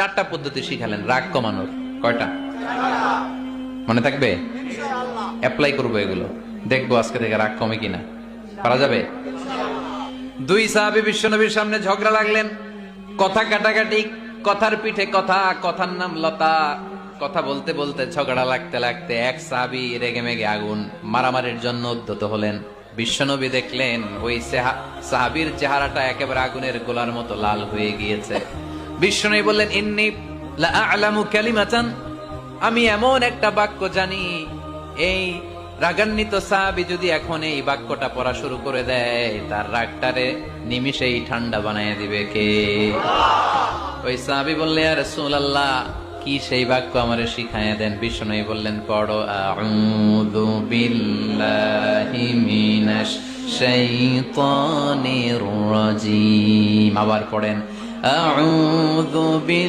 চারটা পদ্ধতি শিখালেন রাগ কমানোর। কয়টা? মনে থাকবে? অ্যাপ্লাই করব এগুলো। দেখব আজকে থেকে রাগ কমে কিনা। পারা যাবে? দুই সাহাবি বিশ্বনবীর সামনে ঝগড়া লাগলেন। কথা কাটাকাটি কথার পিঠে কথা কথার নাম লতা। কথা বলতে বলতে ঝগড়া লাগতে লাগতে এক সাহাবি রেগে মেগে আগুন মারামারির জন্য উদ্যত হলেন। বিশ্বনবী দেখলেন ওই সেহা- সাহাবীর চেহারাটা একেবারে আগুনের গোলার মতো লাল হয়ে গিয়েছে। বিশ্বনবী বললেন, ইন্নি আ'লামু কালিমাতান। আমি এমন একটা বাক্য জানি, এই রাগান্বিত সাহাবি যদি এখন এই বাক্যটা পড়া শুরু করে দেয়, তার রাগটারে নিমিষেই ঠান্ডা বানায় দিবে কে? ওই সাহাবি বললে আর আল্লাহ কি সেই বাক্য আমারে শিখাইয়া দেন? বিষ্ণু বললেন, পড়ো, আউযু বিল্লাহি মিনাশ শাইতানির রাজিম। আবার পড়েন আউযু